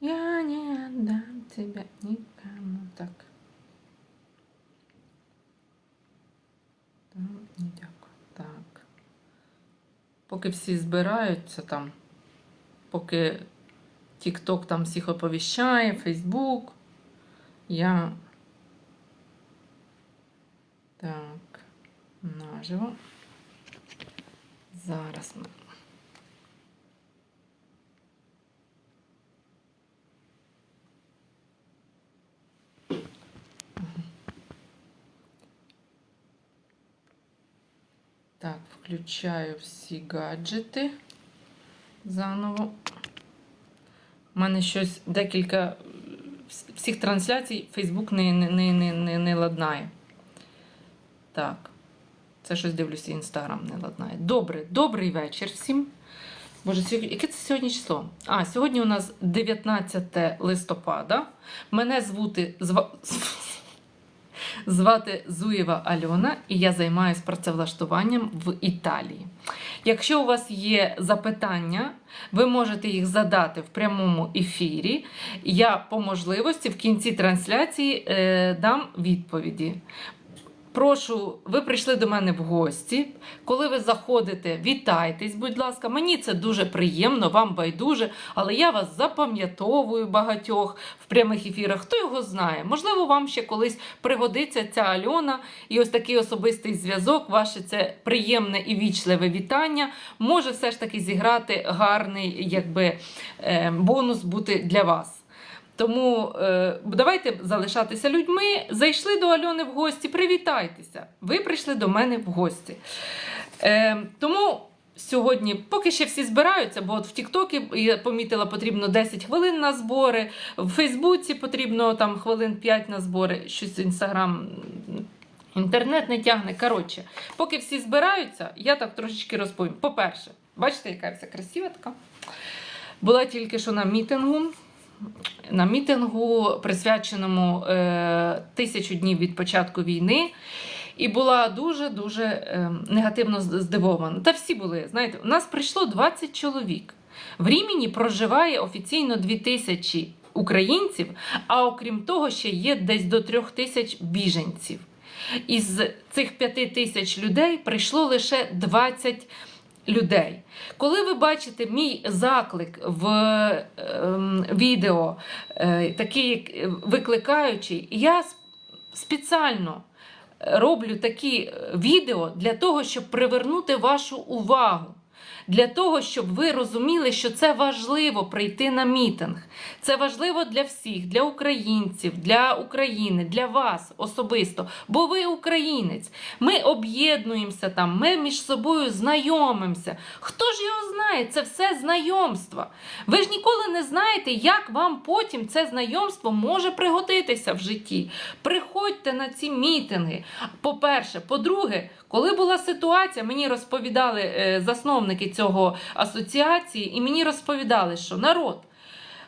Я не отдам тебя никому. Так. Ні, дякую. Так. Поки всі збираються там, поки TikTok там всіх оповіщає, Facebook, я. Так, наживо. Зараз ми. Так, включаю всі гаджети заново. У мене щось декілька всіх трансляцій Facebook не, не, не, не, не, ладнає. Так. Це щось дивлюся, інстаграм не ладнає. Добре, добрий вечір всім. Боже, яке це сьогодні число? А, сьогодні у нас 19 листопада. Мене звути зва... звати Зуєва Альона, і я займаюся працевлаштуванням в Італії. Якщо у вас є запитання, ви можете їх задати в прямому ефірі. Я по можливості в кінці трансляції е, дам відповіді. Прошу, ви прийшли до мене в гості. Коли ви заходите, вітайтесь, будь ласка. Мені це дуже приємно, вам байдуже, але я вас запам'ятовую багатьох в прямих ефірах. Хто його знає? Можливо, вам ще колись пригодиться ця Альона і ось такий особистий зв'язок, ваше це приємне і вічливе вітання може все ж таки зіграти гарний якби, е, бонус бути для вас. Тому е, давайте залишатися людьми. Зайшли до Альони в гості, привітайтеся. Ви прийшли до мене в гості. Е, тому сьогодні, поки ще всі збираються, бо от в Тіктокі я помітила, потрібно 10 хвилин на збори, в Фейсбуці потрібно там хвилин 5 на збори, щось інстаграм. Інтернет не тягне. Коротше, поки всі збираються, я так трошечки розповім. По-перше, бачите, яка вся красива така. Була тільки що на мітингу на мітингу, присвяченому е, тисячу днів від початку війни. І була дуже-дуже е, негативно здивована. Та всі були. Знаєте, у нас прийшло 20 чоловік. В Рімені проживає офіційно 2 тисячі українців, а окрім того, ще є десь до 3 тисяч біженців. Із цих 5 тисяч людей прийшло лише 20 людей. Коли ви бачите мій заклик в е, відео, е, такий е, викликаючий, я спеціально роблю такі е, відео для того, щоб привернути вашу увагу. Для того, щоб ви розуміли, що це важливо прийти на мітинг. Це важливо для всіх, для українців, для України, для вас особисто. Бо ви українець. Ми об'єднуємося там, ми між собою знайомимося. Хто ж його знає? Це все знайомства. Ви ж ніколи не знаєте, як вам потім це знайомство може пригодитися в житті. Приходьте на ці мітинги. По-перше, по-друге, коли була ситуація, мені розповідали е, засновники цього асоціації, і мені розповідали, що народ,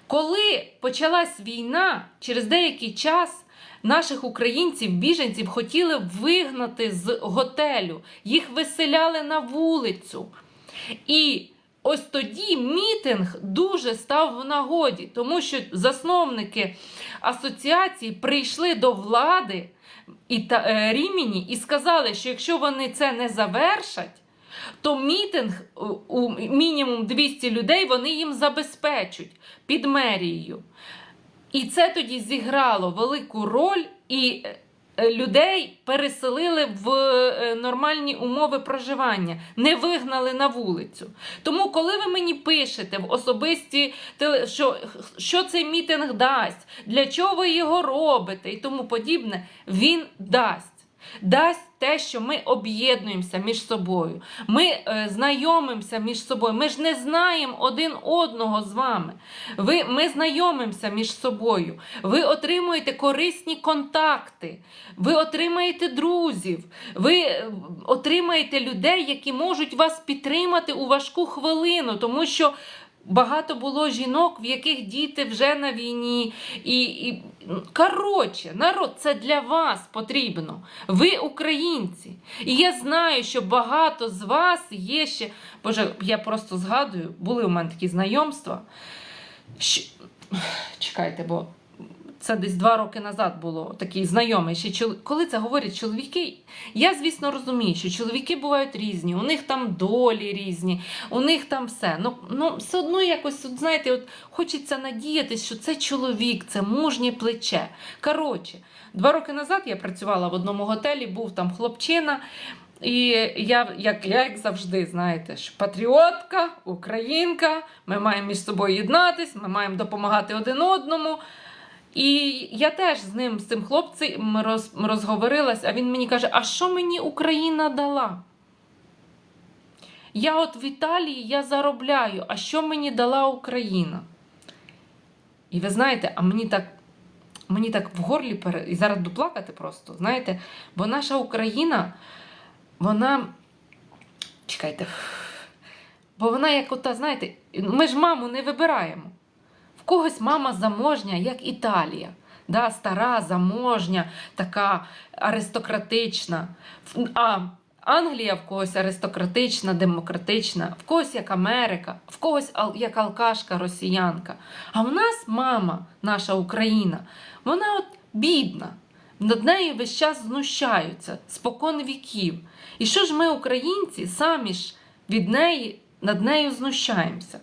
коли почалась війна, через деякий час наших українців, біженців хотіли вигнати з готелю, їх виселяли на вулицю. І ось тоді мітинг дуже став в нагоді, тому що засновники асоціації прийшли до влади і та, е, Рімені і сказали, що якщо вони це не завершать, то мітинг у, у мінімум 200 людей вони їм забезпечуть під мерією. І це тоді зіграло велику роль, і е, людей переселили в е, нормальні умови проживання, не вигнали на вулицю. Тому, коли ви мені пишете в особисті що, що цей мітинг дасть, для чого ви його робите і тому подібне, він дасть. Дасть те, що ми об'єднуємося між собою. Ми е, знайомимося між собою. Ми ж не знаємо один одного з вами. Ви, ми знайомимося між собою. Ви отримуєте корисні контакти, ви отримаєте друзів, ви е, отримаєте людей, які можуть вас підтримати у важку хвилину, тому що. Багато було жінок, в яких діти вже на війні. І, і коротше, народ, це для вас потрібно. Ви українці. І я знаю, що багато з вас є ще. Боже, я просто згадую, були у мене такі знайомства. що чекайте, бо це десь два роки назад було такий знайомий. Чол... Коли це говорять чоловіки, я, звісно, розумію, що чоловіки бувають різні, у них там долі різні, у них там все. Ну, ну все одно якось, от, знаєте, от хочеться надіятися, що це чоловік, це мужнє плече. Коротше, два роки назад я працювала в одному готелі, був там хлопчина. І я, як, я, як завжди, знаєте, що патріотка, українка, ми маємо між собою єднатись, ми маємо допомагати один одному. І я теж з ним, з цим хлопцем роз, розговорилась, а він мені каже: а що мені Україна дала? Я от в Італії я заробляю, а що мені дала Україна? І ви знаєте, а мені так мені так в горлі пере... і зараз буду плакати просто, знаєте, бо наша Україна, вона. Чекайте. Бо вона як ота, знаєте, ми ж маму не вибираємо. Когось мама заможня, як Італія. Да, стара, заможня, така аристократична. А Англія в когось аристократична, демократична, в когось як Америка, в когось як алкашка, росіянка. А в нас мама, наша Україна, вона от бідна. Над нею весь час знущаються спокон віків. І що ж ми, українці, самі ж від неї над нею знущаємося?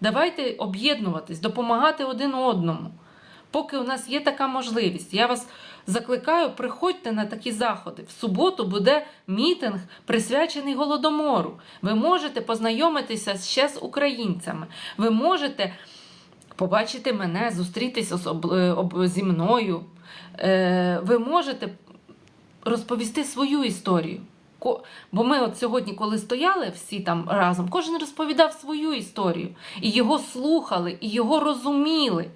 Давайте об'єднуватись, допомагати один одному. Поки у нас є така можливість, я вас закликаю, приходьте на такі заходи. В суботу буде мітинг, присвячений голодомору. Ви можете познайомитися ще з українцями. Ви можете побачити мене, зустрітись е, зі мною. Е, Ви можете розповісти свою історію. Бо ми от сьогодні, коли стояли всі там разом, кожен розповідав свою історію. І його слухали, і його розуміли.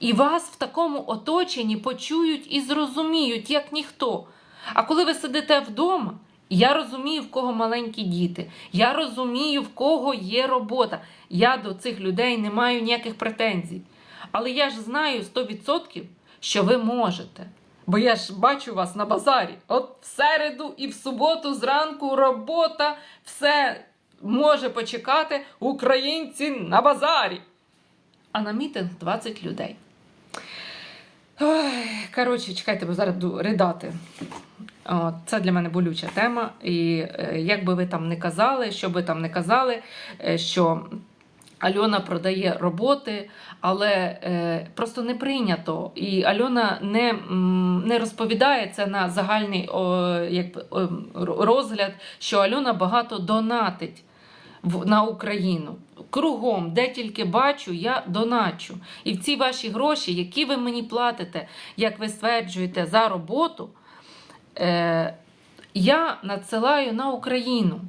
І вас в такому оточенні почують і зрозуміють, як ніхто. А коли ви сидите вдома, я розумію, в кого маленькі діти, я розумію, в кого є робота. Я до цих людей не маю ніяких претензій. Але я ж знаю 100%, що ви можете. Бо я ж бачу вас на базарі. От в середу і в суботу зранку робота, все може почекати українці на базарі. А на мітинг 20 людей. Ой, коротше, чекайте, бо зараз ридати. От, це для мене болюча тема. І е, як би ви там не казали, що би там не казали, е, що Альона продає роботи, але е, просто не прийнято. І Альона не, не розповідає це на загальний о, якби, о, розгляд, що Альона багато донатить в, на Україну. Кругом, де тільки бачу, я доначу. І в ці ваші гроші, які ви мені платите, як ви стверджуєте, за роботу, е, я надсилаю на Україну.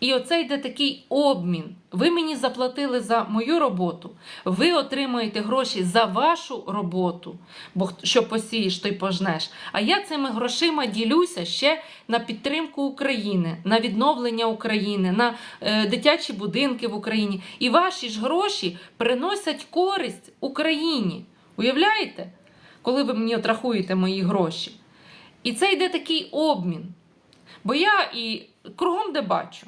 І оце йде такий обмін. Ви мені заплатили за мою роботу, ви отримуєте гроші за вашу роботу, бо що посієш, то й пожнеш. А я цими грошима ділюся ще на підтримку України, на відновлення України, на е, дитячі будинки в Україні. І ваші ж гроші приносять користь Україні. Уявляєте? Коли ви мені от рахуєте мої гроші. І це йде такий обмін. Бо я і кругом де бачу.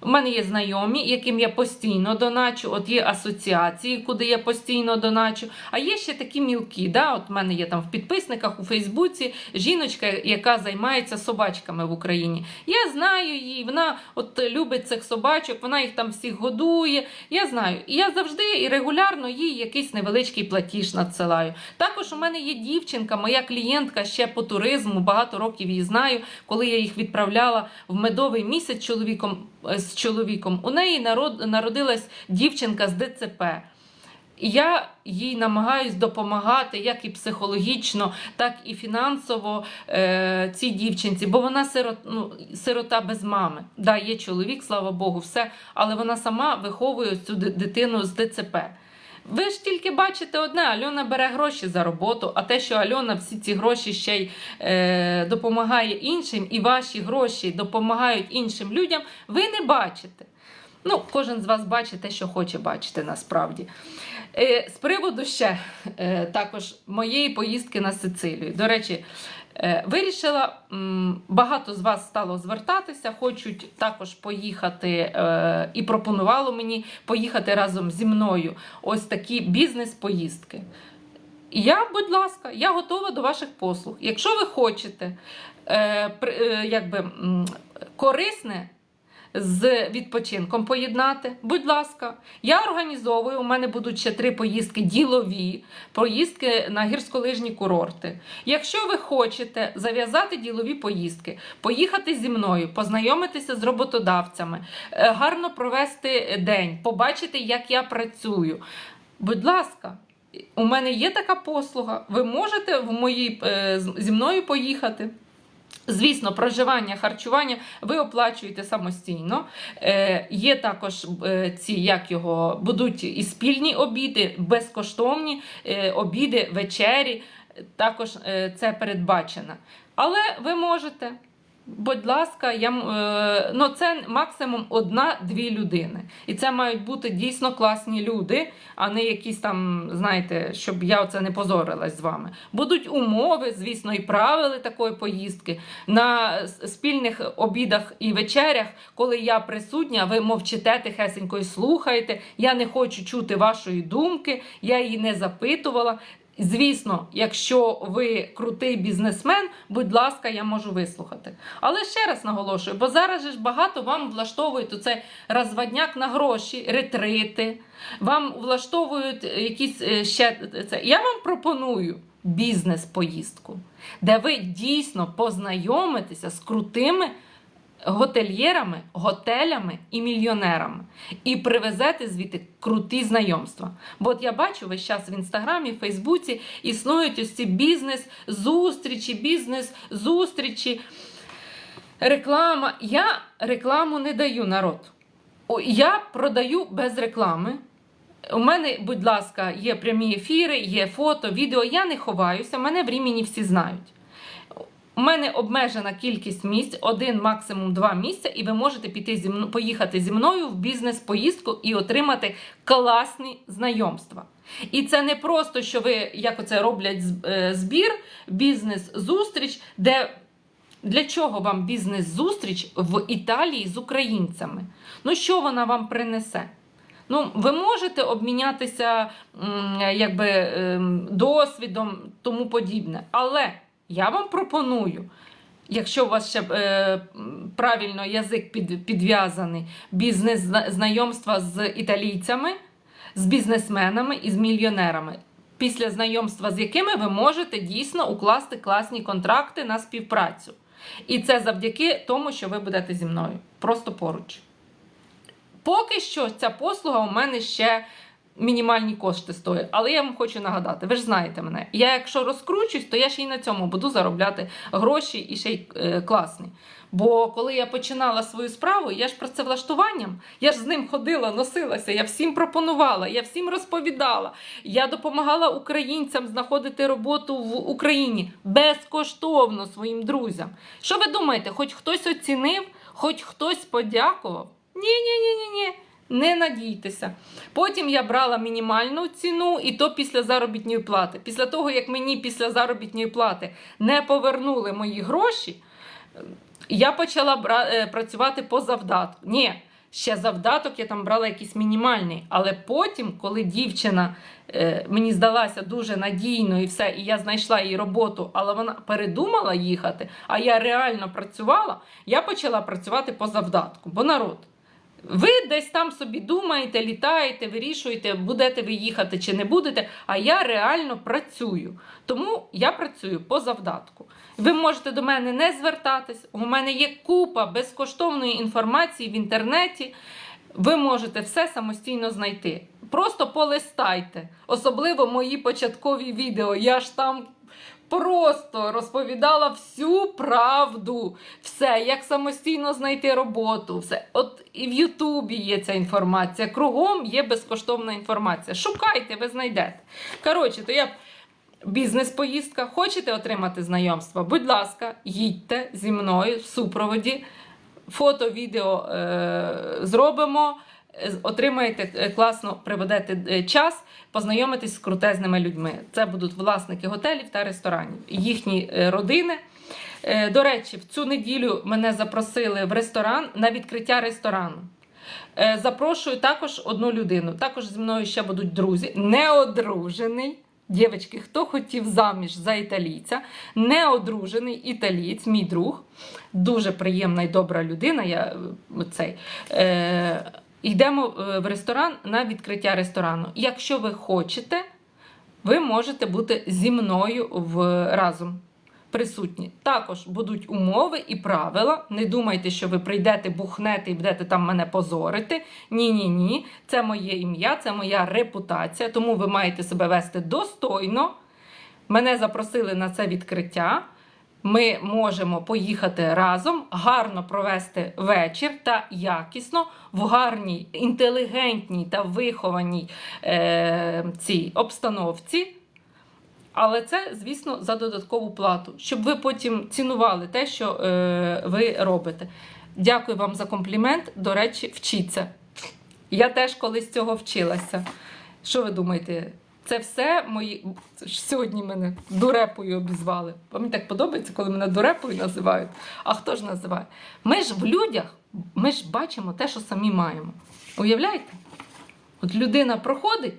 У мене є знайомі, яким я постійно доначу, от є асоціації, куди я постійно доначу. А є ще такі мілкі. Да? От в мене є там в підписниках у Фейсбуці жіночка, яка займається собачками в Україні. Я знаю її, вона от любить цих собачок, вона їх там всіх годує. Я знаю. І я завжди і регулярно їй якийсь невеличкий платіж надсилаю. Також у мене є дівчинка, моя клієнтка ще по туризму, багато років її знаю, коли я їх відправляла в медовий місяць чоловіком, з чоловіком. У неї народ, народилась дівчинка з ДЦП. Я їй намагаюсь допомагати як і психологічно, так і фінансово е, цій дівчинці, бо вона сирот, ну, сирота без мами. Да, є чоловік, слава Богу, все, але вона сама виховує цю дитину з ДЦП. Ви ж тільки бачите одне: Альона бере гроші за роботу, а те, що Альона всі ці гроші ще й е, допомагає іншим, і ваші гроші допомагають іншим людям, ви не бачите. Ну, кожен з вас бачить те, що хоче бачити насправді. Е, з приводу ще е, також моєї поїздки на Сицилію. До речі, Вирішила, багато з вас стало звертатися, хочуть також поїхати е, і пропонувало мені поїхати разом зі мною ось такі бізнес-поїздки. Я, будь ласка, я готова до ваших послуг. Якщо ви хочете е, е, якби, корисне з відпочинком поєднати, будь ласка, я організовую. У мене будуть ще три поїздки ділові, поїздки на гірськолижні курорти. Якщо ви хочете зав'язати ділові поїздки, поїхати зі мною, познайомитися з роботодавцями, е, гарно провести день, побачити, як я працюю. Будь ласка, у мене є така послуга. Ви можете в моїй, е, зі мною поїхати. Звісно, проживання, харчування ви оплачуєте самостійно. Е, є також е, ці, як його, будуть і спільні обіди, безкоштовні е, обіди, вечері. Також е, це передбачено. Але ви можете. Будь ласка, я, е, ну це максимум одна-дві людини. І це мають бути дійсно класні люди, а не якісь там, знаєте, щоб я оце не позорилась з вами. Будуть умови, звісно, і правила такої поїздки. На спільних обідах і вечерях, коли я присутня, ви мовчите тихесенько і слухаєте. Я не хочу чути вашої думки, я її не запитувала. Звісно, якщо ви крутий бізнесмен, будь ласка, я можу вислухати. Але ще раз наголошую, бо зараз ж багато вам влаштовують оцей розводняк на гроші, ретрити, вам влаштовують якісь е, ще це. Я вам пропоную бізнес-поїздку, де ви дійсно познайомитеся з крутими готельєрами, готелями і мільйонерами. І привезете звідти круті знайомства. Бо от я бачу весь час в інстаграмі, Фейсбуці існують ось ці бізнес-зустрічі, бізнес-зустрічі, реклама. Я рекламу не даю народ. Я продаю без реклами. У мене, будь ласка, є прямі ефіри, є фото, відео. Я не ховаюся, мене в Рімені всі знають. У мене обмежена кількість місць, один, максимум два місця, і ви можете піти зі мною, поїхати зі мною в бізнес-поїздку і отримати класні знайомства. І це не просто, що ви як оце роблять е, збір, бізнес-зустріч, де для чого вам бізнес-зустріч в Італії з українцями? Ну, що вона вам принесе? Ну, ви можете обмінятися якби, ем, досвідом, тому подібне. Але я вам пропоную, якщо у вас ще е, правильно язик під, підв'язаний, бізнес знайомства з італійцями, з бізнесменами і з мільйонерами. Після знайомства з якими ви можете дійсно укласти класні контракти на співпрацю. І це завдяки тому, що ви будете зі мною. Просто поруч. Поки що ця послуга у мене ще мінімальні кошти стоїть. Але я вам хочу нагадати, ви ж знаєте мене. Я якщо розкручусь, то я ще й на цьому буду заробляти гроші і ще й е, класні. Бо коли я починала свою справу, я ж працевлаштуванням, я ж з ним ходила, носилася, я всім пропонувала, я всім розповідала. Я допомагала українцям знаходити роботу в Україні безкоштовно своїм друзям. Що ви думаєте, хоч хтось оцінив, хоч хтось подякував? Ні, ні, ні, ні, ні. Не надійтеся. Потім я брала мінімальну ціну, і то після заробітної плати. Після того, як мені після заробітної плати не повернули мої гроші, я почала е, працювати по завдатку. Ні, ще завдаток я там брала якийсь мінімальний. Але потім, коли дівчина е, мені здалася дуже надійною і все, і я знайшла їй роботу, але вона передумала їхати, а я реально працювала, я почала працювати по завдатку. Бо народ. Ви десь там собі думаєте, літаєте, вирішуєте, будете ви їхати чи не будете. А я реально працюю. Тому я працюю по завдатку. Ви можете до мене не звертатись. У мене є купа безкоштовної інформації в інтернеті. Ви можете все самостійно знайти. Просто полистайте, особливо мої початкові відео. Я ж там просто розповідала всю правду, все, як самостійно знайти роботу, все. От і в Ютубі є ця інформація. Кругом є безкоштовна інформація. Шукайте, ви знайдете. Коротше, то я. Бізнес-поїздка, хочете отримати знайомство? Будь ласка, їдьте зі мною в супроводі, фото, відео е, зробимо. Отримаєте е, класно, приведете е, час, познайомитесь з крутезними людьми. Це будуть власники готелів та ресторанів, їхні е, родини. До речі, в цю неділю мене запросили в ресторан на відкриття ресторану. Запрошую також одну людину. Також зі мною ще будуть друзі, неодружений. Дівчатки, хто хотів заміж за італійця, неодружений італієць, мій друг, дуже приємна і добра людина. Я цей. Е, йдемо е, в ресторан на відкриття ресторану. Якщо ви хочете, ви можете бути зі мною в, разом присутні. Також будуть умови і правила. Не думайте, що ви прийдете, бухнете і будете там мене позорити. Ні, ні, ні. Це моє ім'я, це моя репутація, тому ви маєте себе вести достойно. Мене запросили на це відкриття. Ми можемо поїхати разом, гарно провести вечір та якісно в гарній, інтелігентній та вихованій е, цій обстановці. Але це, звісно, за додаткову плату, щоб ви потім цінували те, що е, ви робите. Дякую вам за комплімент. До речі, вчіться. Я теж колись цього вчилася. Що ви думаєте? Це все мої. Це ж сьогодні мене дурепою обізвали. Вам так подобається, коли мене дурепою називають. А хто ж називає? Ми ж в людях, ми ж бачимо те, що самі маємо. Уявляєте? От людина проходить.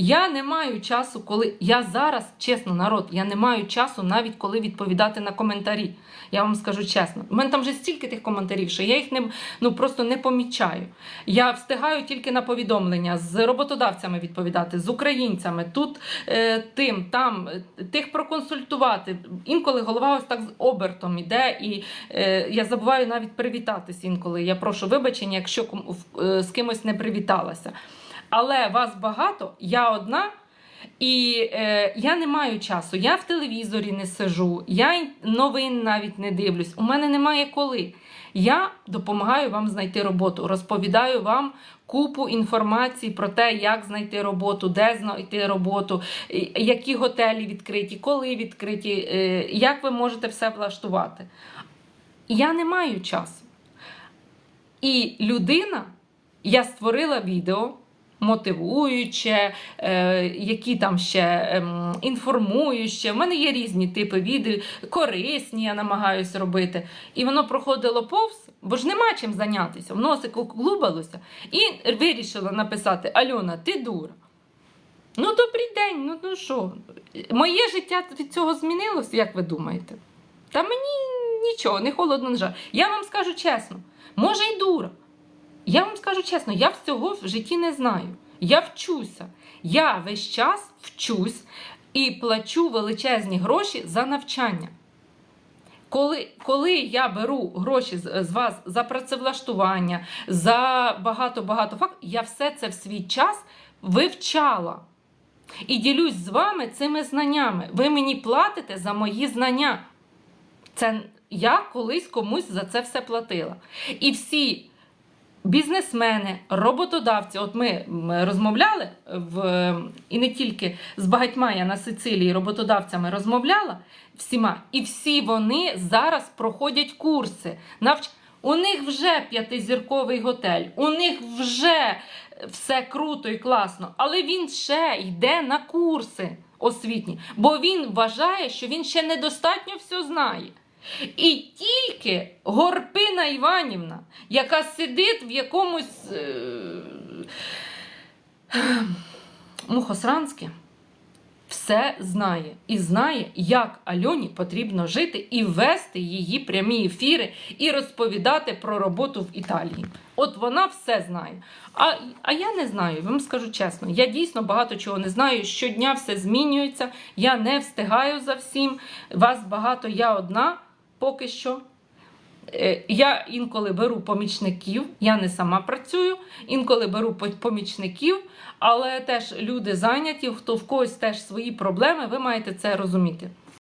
Я не маю часу, коли я зараз, чесно, народ, я не маю часу навіть коли відповідати на коментарі. Я вам скажу чесно. У мене там вже стільки тих коментарів, що я їх не ну просто не помічаю. Я встигаю тільки на повідомлення з роботодавцями відповідати, з українцями, тут е, тим, там тих проконсультувати. Інколи голова ось так з обертом іде, і е, я забуваю навіть привітатись інколи. Я прошу вибачення, якщо е, з кимось не привіталася. Але вас багато, я одна. І е, я не маю часу. Я в телевізорі не сижу, я новин навіть не дивлюсь. У мене немає коли. Я допомагаю вам знайти роботу, розповідаю вам купу інформації про те, як знайти роботу, де знайти роботу, які готелі відкриті, коли відкриті, е, як ви можете все влаштувати. Я не маю часу. І людина, я створила відео мотивуюче, е, які там ще ем, інформуюче. У мене є різні типи відео, корисні, я намагаюся робити. І воно проходило повз, бо ж нема чим зайнятися. В носику клубалося. І вирішила написати: Альона, ти дура. Ну, добрий день, ну, ну що? Моє життя від цього змінилось, як ви думаєте? Та мені нічого, не холодно, не жаль. Я вам скажу чесно, може й дура. Я вам скажу чесно, я всього в житті не знаю. Я вчуся. Я весь час вчусь і плачу величезні гроші за навчання. Коли, коли я беру гроші з, з вас за працевлаштування, за багато-багато фактів, я все це в свій час вивчала. І ділюсь з вами цими знаннями. Ви мені платите за мої знання. Це я колись комусь за це все платила. І всі бізнесмени, роботодавці, от ми розмовляли в, і не тільки з багатьма я на Сицилії роботодавцями розмовляла всіма, і всі вони зараз проходять курси. Навч... У них вже п'ятизірковий готель, у них вже все круто і класно, але він ще йде на курси освітні, бо він вважає, що він ще недостатньо все знає. І тільки Горпина Іванівна, яка сидить в якомусь е... Мухосранське, все знає і знає, як Альоні потрібно жити і вести її прямі ефіри і розповідати про роботу в Італії. От вона все знає. А, а я не знаю, вам скажу чесно. Я дійсно багато чого не знаю. Щодня все змінюється. Я не встигаю за всім. Вас багато, я одна поки що. Е, Я інколи беру помічників, я не сама працюю, інколи беру помічників, але теж люди зайняті, хто в когось теж свої проблеми, ви маєте це розуміти.